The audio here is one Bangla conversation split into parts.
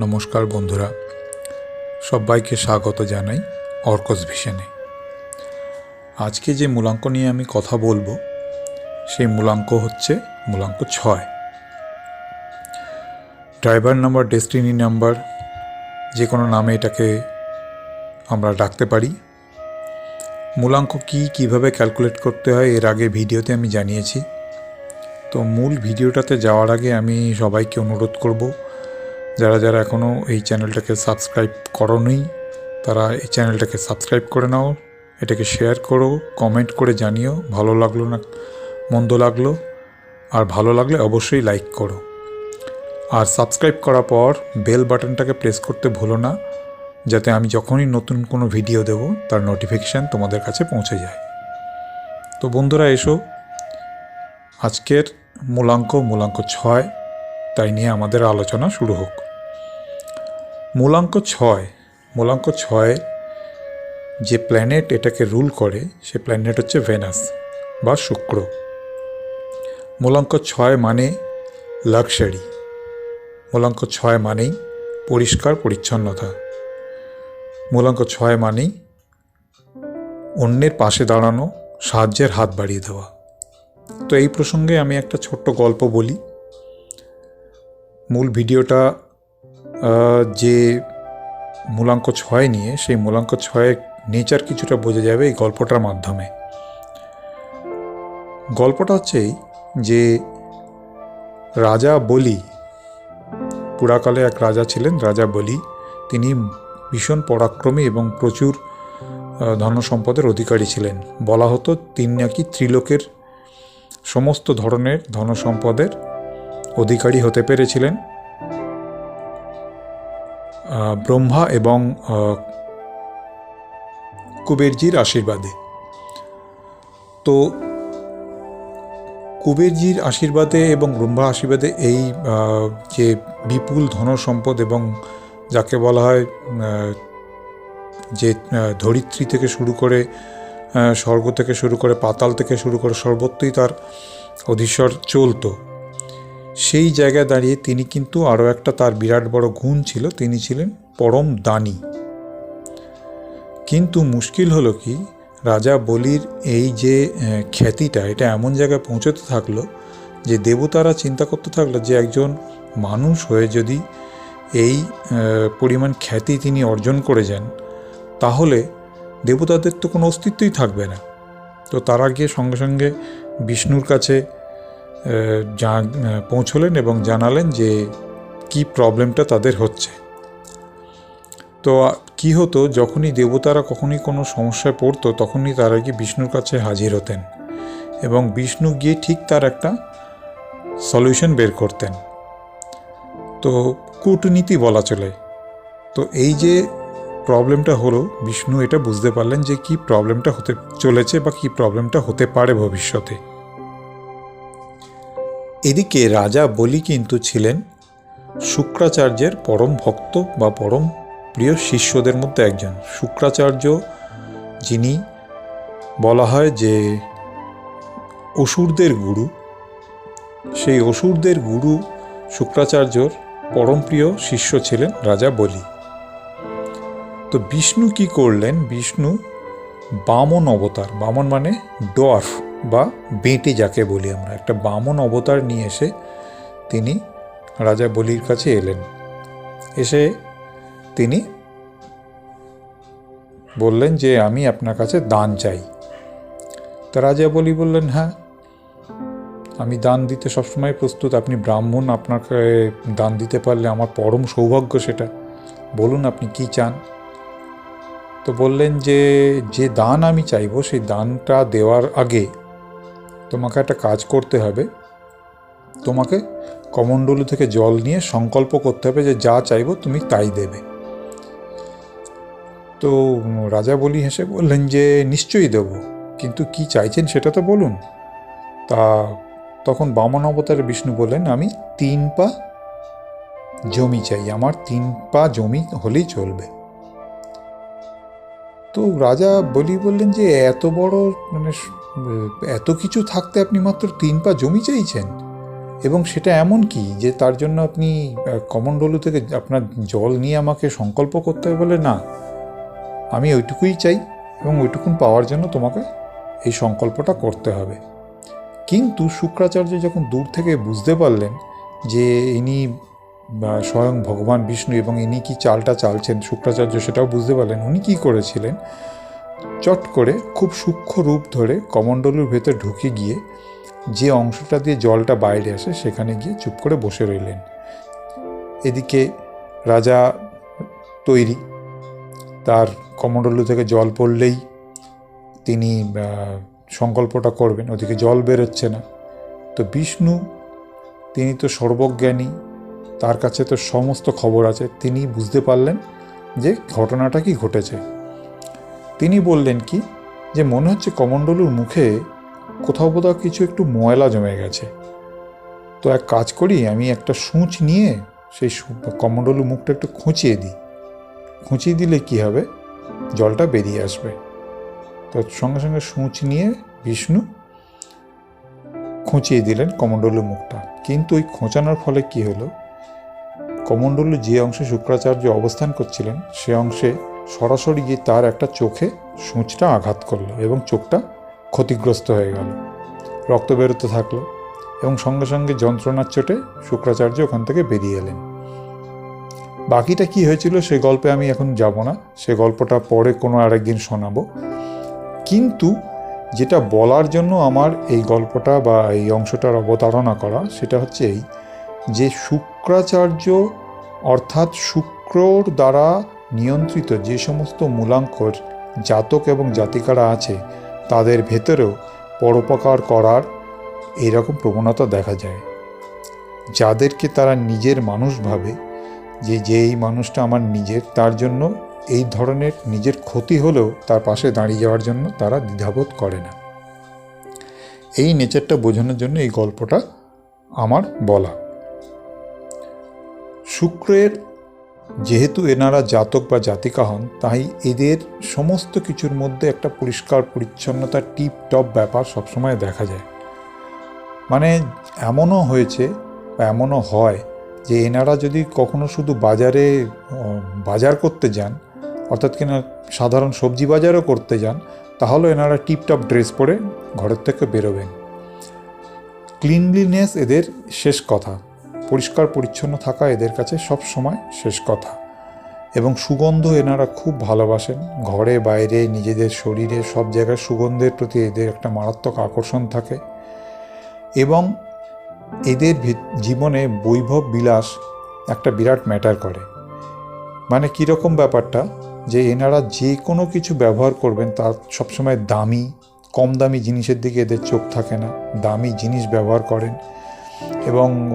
নমস্কার বন্ধুরা, সবাইকে স্বাগত জানাই অর্কস ভিশনে। আজকে যে মূলাঙ্ক নিয়ে আমি কথা বলব, সেই মূলাঙ্ক হচ্ছে মূলাঙ্ক ছয়। ড্রাইভার নাম্বার, ডেস্টিনি নাম্বার, যে কোনো নামে এটাকে আমরা ডাকতে পারি। মূলাঙ্ক কি, কীভাবে ক্যালকুলেট করতে হয়, এর আগে ভিডিওতে আমি জানিয়েছি। তো মূল ভিডিওটাতে যাওয়ার আগে আমি সবাইকে অনুরোধ করব যারা যারা এখনও এই চ্যানেলটাকে সাবস্ক্রাইব করোনি, তারা এই চ্যানেলটাকে সাবস্ক্রাইব করে নাও, এটাকে শেয়ার করো, কমেন্ট করে জানিও, ভালো লাগল না, মন্দ লাগল, আর ভালো লাগলে অবশ্যই লাইক করো। আর সাবস্ক্রাইব করার পর বেল বাটনটাকে প্রেস করতে ভুলো না, যাতে আমি যখনই নতুন কোনো ভিডিও দেব, তার নোটিফিকেশান তোমাদের কাছে পৌঁছে যায়। তো বন্ধুরা, এসো। আজকের মূলাঙ্ক মূলাঙ্ক ছয়। তাই নিয়ে আমাদের আলোচনা শুরু হোক। মূলাঙ্ক ছয় মূলাঙ্ক ছয় যে প্ল্যানেট এটাকে রুল করে, সে প্ল্যানেট হচ্ছে ভেনাস বা শুক্র। মূলাঙ্ক ছয় মানে লাক্সারি মূলাঙ্ক ছয় মানেই পরিষ্কার পরিচ্ছন্নতা, মূলাঙ্ক ছয় মানেই অন্যের পাশে দাঁড়ানো, সাহায্যের হাত বাড়িয়ে দেওয়া। তো এই প্রসঙ্গে আমি একটা ছোট্ট গল্প বলি। মূল ভিডিওটা যে মূলাঙ্ক ছয় নিয়ে সেই মূলাঙ্ক ছয়ের নেচার কিছুটা বোঝা যাবে এই গল্পটার মাধ্যমে। গল্পটা হচ্ছে যে রাজা বলি পুরাকালে এক রাজা ছিলেন রাজা বলি। তিনি ভীষণ পরাক্রমী এবং প্রচুর আহ, ধনসম্পদের অধিকারী ছিলেন। বলা হতো তিনি নাকি ত্রিলোকের সমস্ত ধরনের ধনসম্পদের অধিকারী হতে পেরেছিলেন। ব্রহ্মা এবং কুবেরজির আশীর্বাদে। তো, কুবেরজির আশীর্বাদে এবং ব্রহ্মা আশীর্বাদে এই যে বিপুল ধনসম্পদ এবং যাকে বলা হয় যে ধরিত্রী থেকে শুরু করে স্বর্গ থেকে শুরু করে, পাতাল থেকে শুরু করে সর্বত্রই তার অধীশ্বর চলতো। সেই জায়গায় দাঁড়িয়ে তিনি কিন্তু আরও একটা তার বিরাট বড় গুণ ছিল, তিনি ছিলেন পরম দানি। কিন্তু মুশকিল হলো কি, রাজা বলির এই যে খ্যাতিটা, এটা এমন জায়গায় পৌঁছতে থাকল যে দেবতারা চিন্তা করতে থাকল যে একজন মানুষ হয়ে যদি এই পরিমাণ খ্যাতি তিনি অর্জন করে যান, তাহলে দেবতাদের তো কোনো অস্তিত্বই থাকবে না। তো তারা গিয়ে সঙ্গে সঙ্গে বিষ্ণুর কাছে যা পৌঁছলেন এবং জানালেন যে কি প্রবলেমটা তাদের হচ্ছে। তো কি হতো, যখনই দেবতারা কখনই কোনো সমস্যায় পড়তো, তখনই তারা গিয়ে বিষ্ণুর কাছে হাজির হতেন এবং বিষ্ণু গিয়ে ঠিক তার একটা সলিউশন বের করতেন। তো কূটনীতি বলা চলে। তো এই যে প্রবলেমটা হলো, বিষ্ণু এটা বুঝতে পারলেন যে কি প্রবলেমটা হতে চলেছে বা কি প্রবলেমটা হতে পারে ভবিষ্যতে। এদিকে রাজা বলি কিন্তু ছিলেন শুক্রাচার্যের পরম ভক্ত বা পরম প্রিয় শিষ্যদের মধ্যে একজন। শুক্রাচার্য যিনি বলা হয় যে অসুরদের গুরু, সেই অসুরদের গুরু শুক্রাচার্যর পরম প্রিয় শিষ্য ছিলেন রাজা বলি। তো বিষ্ণু কি করলেন? বিষ্ণু বামন অবতার, বামন মানে ডোয়ার্ফ। বা বেঁটে যাকে বলি আমরা। একটা বামন অবতার নিয়ে এসে তিনি রাজা বলির কাছে এলেন। এসে তিনি বললেন যে, আমি আপনার কাছে দান চাই। তা রাজা বলি বললেন হ্যাঁ আমি দান দিতে সবসময় প্রস্তুত। আপনি ব্রাহ্মণ, আপনাকে দান দিতে পারলে আমার পরম সৌভাগ্য সেটা। বলুন আপনি কি চান? তো বললেন যে যে দান আমি চাইব, সেই দানটা দেওয়ার আগে তোমাকে একটা কাজ করতে হবে। তোমাকে কমণ্ডলু থেকে জল নিয়ে সংকল্প করতে হবে যে যা চাইব তুমি তাই দেবে। তো রাজা বলি হেসে বললেন যে, নিশ্চয়ই দেব। কিন্তু কি চাইছেন সেটা তো বলুন। তা তখন বামন অবতারে বিষ্ণু বললেন, আমি তিন পা জমি চাই। আমার তিন পা জমি হলেই চলবে। তো রাজা বলি বললেন যে, এত বড় মানে এত কিছু থাকতে আপনি মাত্র তিন পা জমি চাইছেন? এবং সেটা এমন কি যে তার জন্য আপনি কমণ্ডলু থেকে আপনার জল নিয়ে আমাকে সংকল্প করতে হবে বলে না? আমি ওইটুকুই চাই এবং ওইটুকুন পাওয়ার জন্য তোমাকে এই সংকল্পটা করতে হবে। কিন্তু শুক্রাচার্য যখন দূর থেকে বুঝতে পারলেন যে ইনি স্বয়ং ভগবান বিষ্ণু এবং ইনি কি চালটা চালছেন, শুক্রাচার্য সেটাও বুঝতে পারলেন, উনি কী করেছিলেন? চট করে খুব সূক্ষ্ম রূপ ধরে কমণ্ডলুর ভেতর ঢুকে গিয়ে যে অংশটা দিয়ে জলটা বাইরে আসে, সেখানে গিয়ে চুপ করে বসে রইলেন। এদিকে রাজা তৈরি, তার কমণ্ডলু থেকে জল পড়লেই তিনি সংকল্পটা করবেন, ওদিকে জল বেরোচ্ছে না। তো বিষ্ণু, তিনি তো সর্বজ্ঞানী, তার কাছে তো সমস্ত খবর আছে তিনি বুঝতে পারলেন যে ঘটনাটা কি ঘটেছে। তিনি বললেন কি, যে মনে হচ্ছে কমণ্ডলুর মুখে কোথাও কোথাও কিছু একটু ময়লা জমে গেছে। তো এক কাজ করি, আমি একটা সূঁচ নিয়ে সেই কমণ্ডলুর মুখটা একটু খুঁচিয়ে দিই। খুঁচিয়ে দিলে কি হবে? জলটা বেরিয়ে আসবে। তো সঙ্গে সঙ্গে সূঁচ নিয়ে বিষ্ণু খুঁচিয়ে দিলেন কমণ্ডলুর মুখটা। কিন্তু ওই খোঁচানোর ফলে কি হলো? কমণ্ডলু যে অংশে শুক্রাচার্য অবস্থান করছিলেন, সে অংশে সরাসরি গিয়ে তার একটা চোখে সূঁচটা আঘাত করল এবং চোখটা ক্ষতিগ্রস্ত হয়ে গেল। রক্ত বেরোতে থাকল এবং সঙ্গে সঙ্গে যন্ত্রণার চোটে শুক্রাচার্য ওখান থেকে বেরিয়ে এলেন। বাকিটা কি হয়েছিল সে গল্পে আমি এখন যাব না, সে গল্পটা পরে কোনো আরেকদিন শোনাবো। কিন্তু যেটা বলার জন্য আমার এই গল্পটা বা এই অংশটার অবতারণা করা সেটা হচ্ছে এই যে শুক্রাচার্য অর্থাৎ শুক্রর দ্বারা নিয়ন্ত্রিত যে সমস্ত মূলাঙ্কর জাতক এবং জাতিকারা আছে, তাদের ভেতরেও পরোপকার করার এইরকম প্রবণতা দেখা যায়। যাদেরকে তারা নিজের মানুষ ভাবে যে যে এই মানুষটা আমার নিজের, তার জন্য এই ধরনের নিজের ক্ষতি হলেও তার পাশে দাঁড়িয়ে যাওয়ার জন্য তারা দ্বিধাবোধ করে না। এই নেচারটা বোঝানোর জন্য এই গল্পটা আমার বলা। শুক্রের যেহেতু এনারা জাতক বা জাতিকা হন, তাই এদের সমস্ত কিছুর মধ্যে একটা পরিষ্কার পরিচ্ছন্নতা টিপ টপ ব্যাপার সবসময় দেখা যায়। মানে এমনও হয়েছে বা এমনও হয় যে এনারা যদি কখনো শুধু বাজারে বাজার করতে যান, অর্থাৎ কিনা সাধারণ সবজি বাজারও করতে যান, তাহলে এনারা টিপটপ ড্রেস পরে ঘরের থেকে বেরোবেন। ক্লিনলিনেস এদের শেষ কথা। পরিষ্কার পরিচ্ছন্ন থাকা এদের কাছে সব সময় শেষ কথা। এবং সুগন্ধ এনারা খুব ভালোবাসেন। ঘরে, বাইরে, নিজেদের শরীরে সব জায়গায় সুগন্ধের প্রতি এদের একটা মারাত্মক আকর্ষণ থাকে। এবং এদের জীবনে বৈভব বিলাস একটা বিরাট ম্যাটার করে। মানে কীরকম ব্যাপারটা? যে এনারা যে কোনো কিছু ব্যবহার করবেন, তার সবসময় দামি, কম দামি জিনিসের দিকে এদের চোখ থাকে না। দামি জিনিস ব্যবহার করেন। এবং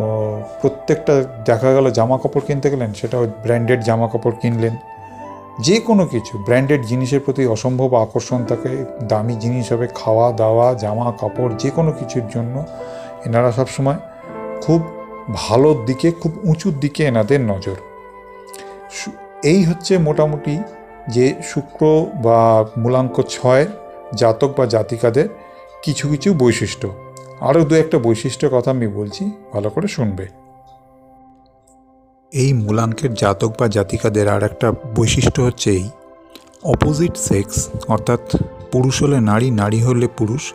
প্রত্যেকটা দেখা গেল জামা কাপড় কিনতে গেলেন, সেটা ব্র্যান্ডেড জামা কাপড় কিনলেন। যে কোনো কিছু ব্র্যান্ডেড জিনিসের প্রতি অসম্ভব আকর্ষণ থাকে, দামি জিনিস হবে, খাওয়া দাওয়া জামা কাপড় যে কোনো কিছুর জন্য এনারা সবসময় খুব ভালোর দিকে, খুব উঁচুর দিকে এনাদের নজর। এই হচ্ছে মোটামুটি যে শুক্র বা মূলাঙ্ক ছয় জাতক বা জাতিকাদের কিছু কিছু বৈশিষ্ট্য। আরও দু একটা বৈশিষ্ট্যের কথা আমি বলছি, ভালো করে শুনবে। এই মূলাঙ্কের জাতক বা জাতিকাদের আর একটা বৈশিষ্ট্য হচ্ছে এই। অপোজিট সেক্স অর্থাৎ পুরুষ হলে নারী নারী হলে পুরুষ,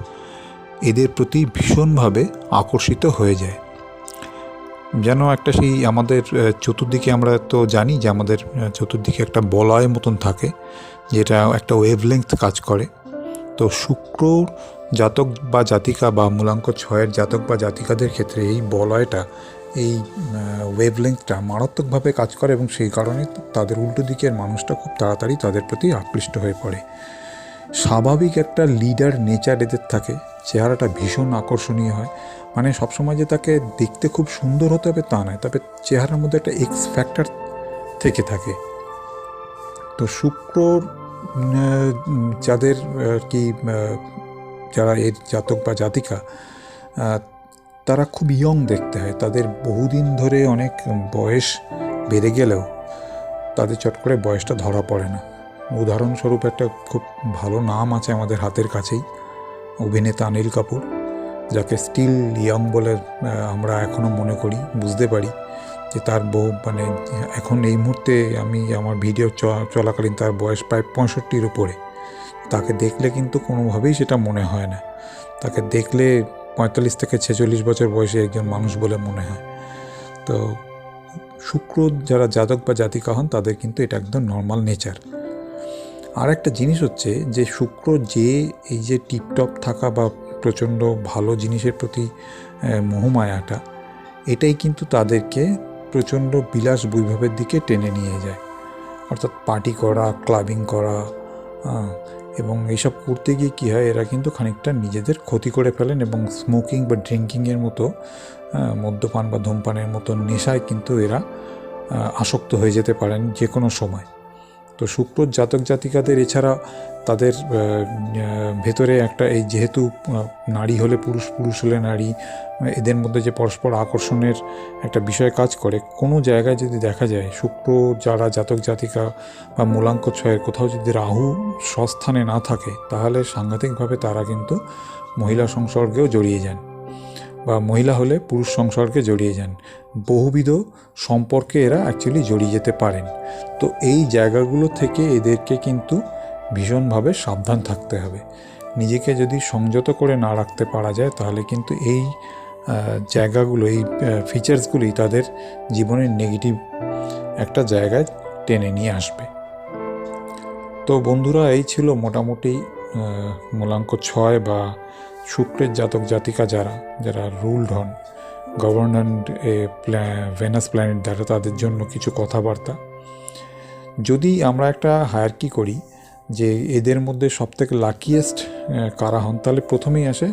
এদের প্রতি ভীষণভাবে আকর্ষিত হয়ে যায়। যেন একটা সেই আমাদের চতুর্দিকে আমরা তো জানি যে আমাদের চতুর্দিকে একটা বলয় মতন থাকে, যেটা একটা ওয়েভলেংথ কাজ করে। তো শুক্র জাতক বা জাতিকা বা মূলাঙ্ক ছয়ের জাতক বা জাতিকাদের ক্ষেত্রে এই বলয়টা, এই ওয়েভলেংথটা মারাত্মকভাবে কাজ করে এবং সেই কারণে তাদের উল্টো দিকের মানুষটা খুব তাড়াতাড়ি তাদের প্রতি আকৃষ্ট হয়ে পড়ে। স্বাভাবিক একটা লিডার নেচার এদের থাকে, চেহারাটা ভীষণ আকর্ষণীয় হয়। মানে সবসময় যে তাকে দেখতে খুব সুন্দর হতে হবে তা নয়, তবে চেহারার মধ্যে একটা এক্স ফ্যাক্টর থেকে থাকে। তো শুক্র যাদের কি যারা এর জাতক বা জাতিকা তারা খুব ইয়ং দেখতে হয়। তাদের বহুদিন ধরে অনেক বয়স বেড়ে গেলেও তাদের চট করে বয়সটা ধরা পড়ে না। উদাহরণস্বরূপ একটা খুব ভালো নাম আছে আমাদের হাতের কাছেই, অভিনেতা অনিল কাপুর, যাকে স্টিল ইয়ং বলে আমরা এখনও মনে করি, বুঝতে পারি যে তার বউ মানে এখন এই মুহূর্তে আমি আমার ভিডিও চলাকালীন তার বয়স প্রায় পঁয়ষট্টির উপরে। তাকে দেখলে কিন্তু কোনোভাবেই সেটা মনে হয় না। তাকে দেখলে পঁয়তাল্লিশ থেকে ছেচল্লিশ বছর বয়সে একজন মানুষ বলে মনে হয়। তো শুক্র যারা জাতক বা জাতিকা হন, তাদের কিন্তু এটা একদম নর্মাল নেচার আর একটা জিনিস হচ্ছে যে, শুক্র যে এই যে টিপটপ থাকা বা প্রচণ্ড ভালো জিনিসের প্রতি মোহমায়াটা, এটাই কিন্তু তাদেরকে প্রচণ্ড বিলাস বৈভবের দিকে টেনে নিয়ে যায়। অর্থাৎ পার্টি করা, ক্লাবিং করা এবং এইসব করতে গিয়ে কী হয়, এরা কিন্তু খানিকটা নিজেদের ক্ষতি করে ফেলেন এবং স্মোকিং বা ড্রিঙ্কিংয়ের মতো মদ্যপান বা ধূমপানের মতো নেশায় কিন্তু এরা আসক্ত হয়ে যেতে পারেন যে কোনো সময়। তো শুক্র জাতক জাতিকাদের এছাড়া তাদের ভেতরে একটা এই যেহেতু নারী হলে পুরুষ পুরুষ হলে নারী এদের মধ্যে যে পরস্পর আকর্ষণের একটা বিষয় কাজ করে, কোনো জায়গায় যদি দেখা যায় শুক্র যারা জাতক জাতিকা বা মূলাঙ্ক ছয়ের, কোথাও যদি রাহু স্বস্থানে না থাকে, তাহলে সাংঘাতিকভাবে তারা কিন্তু মহিলা সংসর্গেও জড়িয়ে যান। বা মহিলা হলে পুরুষ সংসর্গে জড়িয়ে যান। বহুবিধ সম্পর্কে এরা অ্যাকচুয়ালি জড়িয়ে যেতে পারেন। তো এই জায়গাগুলো থেকে এদেরকে কিন্তু ভীষণভাবে সাবধান থাকতে হবে। নিজেকে যদি সংযত করে না রাখতে পারা যায়, তাহলে কিন্তু এই জায়গাগুলো, এই ফিচার্সগুলি তাদের জীবনের নেগেটিভ একটা জায়গায় টেনে নিয়ে আসবে। তো বন্ধুরা, এই ছিল মোটামুটি মূলাঙ্ক ছয় বা শুক্রের জাতক জাতিকা যারা যারা রুলড হন গভর্নমেন্ট ভেনাস প্ল্যানেট দ্বারা তাদের জন্য কিছু কথাবার্তা। যদি আমরা একটা হায়ারকি করি, যে এদের মধ্যে সবথেকে লাকিয়েস্ট কারা হন, তাহলে প্রথমেই আসে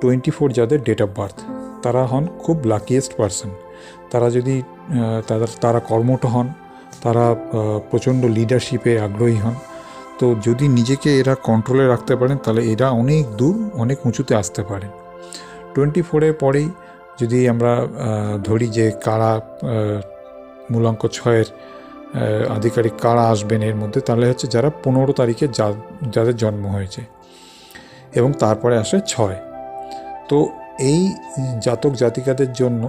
টোয়েন্টি ফোর যাদের ডেট অফ বার্থ তারা হন খুব লাকিয়েস্ট পারসন তারা যদি তারা তারা কর্মঠ হন, তারা প্রচণ্ড লিডারশিপে আগ্রহী হন তো যদি নিজেকে এরা কন্ট্রোলে রাখতে পারেন, তাহলে এরা অনেক দূর, অনেক উঁচুতে আসতে পারেন টোয়েন্টি ফোরের পরেই যদি আমরা ধরি যে কারা মূলাঙ্ক ছয়ের আধিকারিক কারা আসবেন এর মধ্যে, তাহলে হচ্ছে যারা পনেরো তারিখে যা, যাদের জন্ম হয়েছে এবং তারপরে আসে ছয়। তো এই জাতক জাতিকাদের জন্য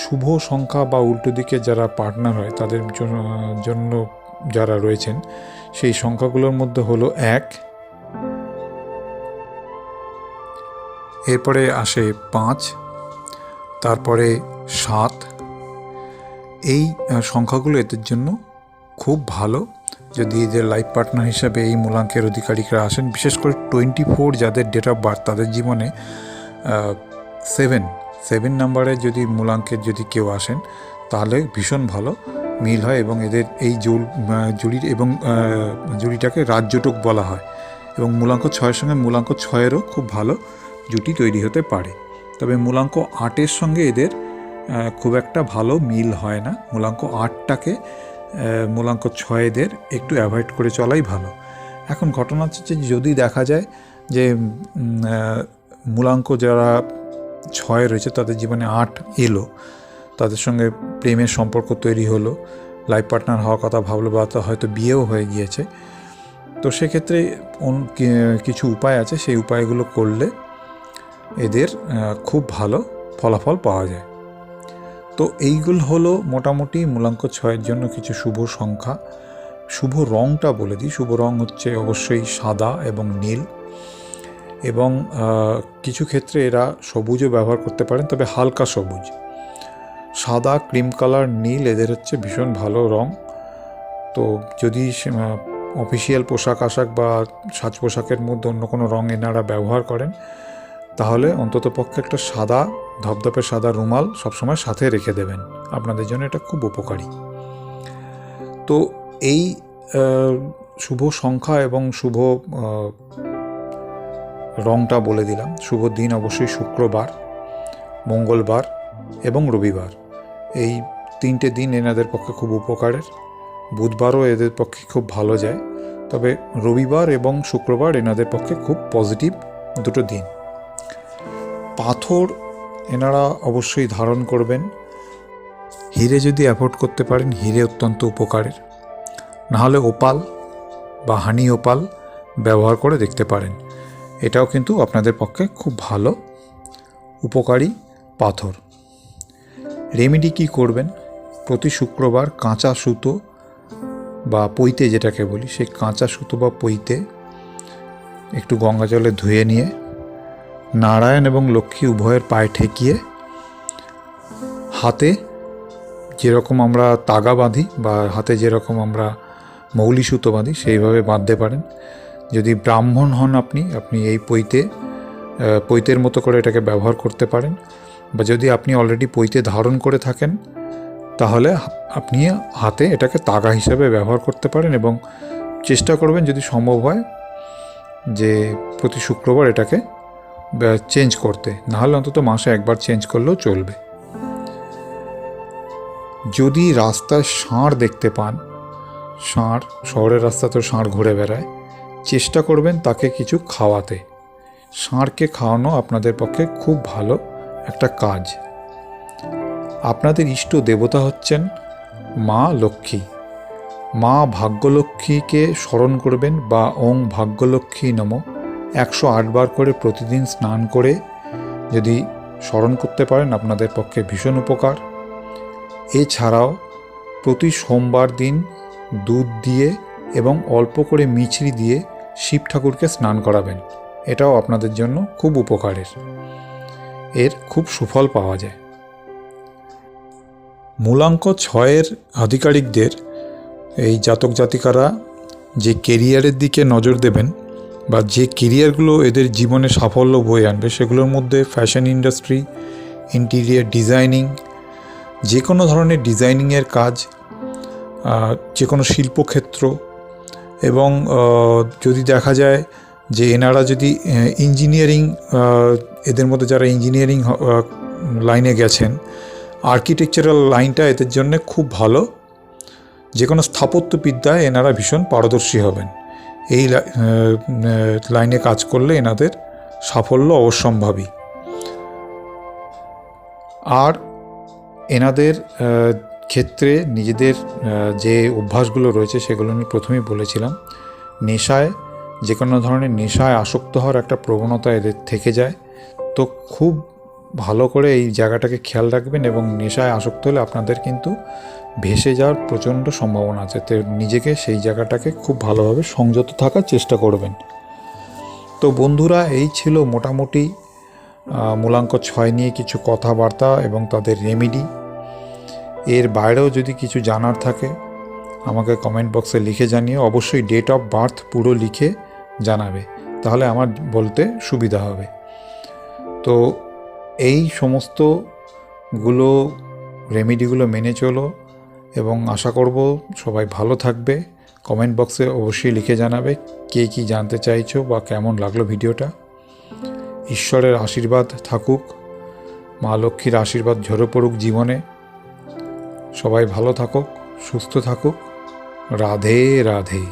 শুভ সংখ্যা বা উল্টো দিকে যারা পার্টনার হয়, তাদের জন্য যারা রয়েছেন, সেই সংখ্যাগুলোর মধ্যে হলো এক। এরপরে আসে পাঁচ, তারপরে সাত। এই সংখ্যাগুলো এদের জন্য খুব ভালো। যদি এদের লাইফ পার্টনার হিসাবে এই মূলাঙ্কের অধিকারীরা আসেন, বিশেষ করে টোয়েন্টি ফোর যাদের ডেট অফ বার্থ তাদের জীবনে সেভেন সেভেন নাম্বারে যদি মূলাঙ্কের যদি কেউ আসেন, তাহলে ভীষণ ভালো। মিল হয় এবং এদের এই জুল জুড়ির এবং আহ, জুড়িটাকে রাজ্যটক বলা হয়। এবং মূলাঙ্ক ছয়ের সঙ্গে মূলাঙ্ক ছয়েরও খুব ভালো জুটি তৈরি হতে পারে। তবে মূলাঙ্ক আটের সঙ্গে এদের খুব একটা ভালো মিল হয় না। মূলাঙ্ক আটটাকে মূলাঙ্ক ছয়েদের একটু অ্যাভয়েড করে চলাই ভালো। এখন ঘটনা হচ্ছে যদি দেখা যায় যে মূলাঙ্ক যারা ছয় রয়েছে তাদের জীবনে আট এলো। তাদের সঙ্গে প্রেমের সম্পর্ক তৈরি হলো। লাইফ পার্টনার হওয়ার কথা ভাবলো বা হয়তো বিয়েও হয়ে গিয়েছে। তো সেক্ষেত্রে কিছু উপায় আছে। সেই উপায়গুলো করলে এদের খুব ভালো ফলাফল পাওয়া যায়। তো এইগুলো হলো মোটামুটি মূলাঙ্ক ছয়ের জন্য কিছু শুভ সংখ্যা। শুভ রঙটা বলে দিই। শুভ রং হচ্ছে অবশ্যই সাদা এবং নীল। এবং কিছু ক্ষেত্রে এরা সবুজও ব্যবহার করতে পারেন, তবে হালকা সবুজ। সাদা ক্রিম কালার নীল, এদের হচ্ছে ভীষণ ভালো রং। তো যদি অফিসিয়াল পোশাক আশাক বা সাজ পোশাকের মধ্যে অন্য কোনো রং এনারা ব্যবহার করেন, তাহলে অন্তত পক্ষে একটা সাদা, ধপধপে সাদা রুমাল সবসময় সাথে রেখে দেবেন। আপনাদের জন্য এটা খুব উপকারী। তো এই শুভ সংখ্যা এবং শুভ রংটা বলে দিলাম। শুভ দিন অবশ্যই শুক্রবার, মঙ্গলবার এবং রবিবার। এই তিনটে দিন এনাদের পক্ষে খুব উপকারের। বুধবারও এদের পক্ষে খুব ভালো যায়। তবে রবিবার এবং শুক্রবার এনাদের পক্ষে খুব পজিটিভ দুটো দিন। পাথর এনারা অবশ্যই ধারণ করবেন। হিরে যদি অ্যাফোর্ড করতে পারেন, হিরে অত্যন্ত উপকারের। নাহলে ওপাল বা হানি ওপাল ব্যবহার করে দেখতে পারেন। এটাও কিন্তু আপনাদের পক্ষে খুব ভালো, উপকারী পাথর। রেমেডি কি করবেন? প্রতি শুক্রবার কাঁচা সুতো বা পইতে যেটাকে বলি, সেই কাঁচা সুতো বা পইতে একটু গঙ্গা জলে ধুয়ে নিয়ে নারায়ণ এবং লক্ষ্মী উভয়ের পায়ে ঠেকিয়ে হাতে যেরকম আমরা তাগা বাঁধি বা হাতে যেরকম আমরা মৌলি সুতো বাঁধি, সেইভাবে বাঁধতে পারেন। যদি ব্রাহ্মণ হন আপনি আপনি এই পইতে পৈতের মতো করে এটাকে ব্যবহার করতে পারেন। বা যদি আপনি অলরেডি পৈতে ধারণ করে থাকেন, তাহলে আপনি হাতে এটাকে তাগা হিসাবে ব্যবহার করতে পারেন এবং চেষ্টা করবেন যদি সম্ভব হয় যে প্রতি শুক্রবার এটাকে চেঞ্জ করতে। নাহলে অন্তত মাসে একবার চেঞ্জ করলেও চলবে। যদি রাস্তায় ষাঁড় দেখতে পান, ষাঁড়, শহরের রাস্তা তো ষাঁড় ঘুরে বেড়ায়, চেষ্টা করবেন তাকে কিছু খাওয়াতে। ষাঁড়কে খাওয়ানো আপনাদের পক্ষে খুব ভালো। একটা কাজ। আপনাদের ইষ্ট দেবতা হচ্ছেন মা লক্ষ্মী। মা ভাগ্যলক্ষ্মীকে স্মরণ করবেন বা ওং ভাগ্যলক্ষ্মী নম একশো আটবার করে প্রতিদিন স্নান করে যদি স্মরণ করতে পারেন, আপনাদের পক্ষে ভীষণ উপকার। এছাড়াও প্রতি সোমবার দিন দুধ দিয়ে এবং অল্প করে মিছরি দিয়ে শিব ঠাকুরকে স্নান করাবেন। এটাও আপনাদের জন্য খুব উপকারের। এর খুব সুফল পাওয়া যায়। মূলাঙ্ক ছয়ের আধিকারিকদের এই জাতক জাতিকারা যে কেরিয়ারের দিকে নজর দেবেন বা যে কেরিয়ারগুলো এদের জীবনে সাফল্য বয়ে আনবে সেগুলোর মধ্যে ফ্যাশন ইন্ডাস্ট্রি, ইন্টিরিয়ার ডিজাইনিং, যে কোনো ধরনের ডিজাইনিংয়ের কাজ যে কোনো শিল্পক্ষেত্র এবং যদি দেখা যায় যে এনারা যদি ইঞ্জিনিয়ারিং এদের মধ্যে যারা ইঞ্জিনিয়ারিং লাইনে গেছেন আর্কিটেকচারাল লাইনটা এদের জন্য খুব ভালো। যে কোনো স্থাপত্যবিদ্যায় এনারা ভীষণ পারদর্শী হবেন। এই লাইনে কাজ করলে এনাদের সাফল্য অবশ্যম্ভাবী। আর এনাদের ক্ষেত্রে নিজেদের যে অভ্যাসগুলো রয়েছে সেগুলো আমি প্রথমেই বলেছিলাম। নেশায়, যে কোনো ধরনের নেশায় আসক্ত হওয়ার একটা প্রবণতা এদের থেকে যায়। তো খুব ভালো করে এই জায়গাটাকে খেয়াল রাখবেন এবং নেশায় আসক্ত হলে আপনাদের কিন্তু ভেসে যাওয়ার প্রচণ্ড সম্ভাবনা আছে। তো নিজেকে সেই জায়গাটাকে খুব ভালোভাবে সংযত থাকার চেষ্টা করবেন। তো বন্ধুরা, এই ছিল মোটামুটি মূলাঙ্ক ছয় নিয়ে কিছু কথাবার্তা এবং তাদের রেমিডি এর বাইরেও যদি কিছু জানার থাকে, আমাকে কমেন্ট বক্সে লিখে জানিয়ে অবশ্যই ডেট অফ বার্থ পুরো লিখে জানাবে। তাহলে আমার বলতে সুবিধা হবে। তো এই সমস্তগুলো রেমেডিগুলো মেনে চলো এবং আশা করব সবাই ভালো থাকবে। কমেন্ট বক্সে অবশ্যই লিখে জানাবে কে কী জানতে চাইছো বা কেমন লাগল ভিডিওটা। ঈশ্বরের আশীর্বাদ থাকুক, মা লক্ষ্মীর আশীর্বাদ ঝরে পড়ুক জীবনে। সবাই ভালো থাকুক, সুস্থ থাকুক। রাধে রাধে।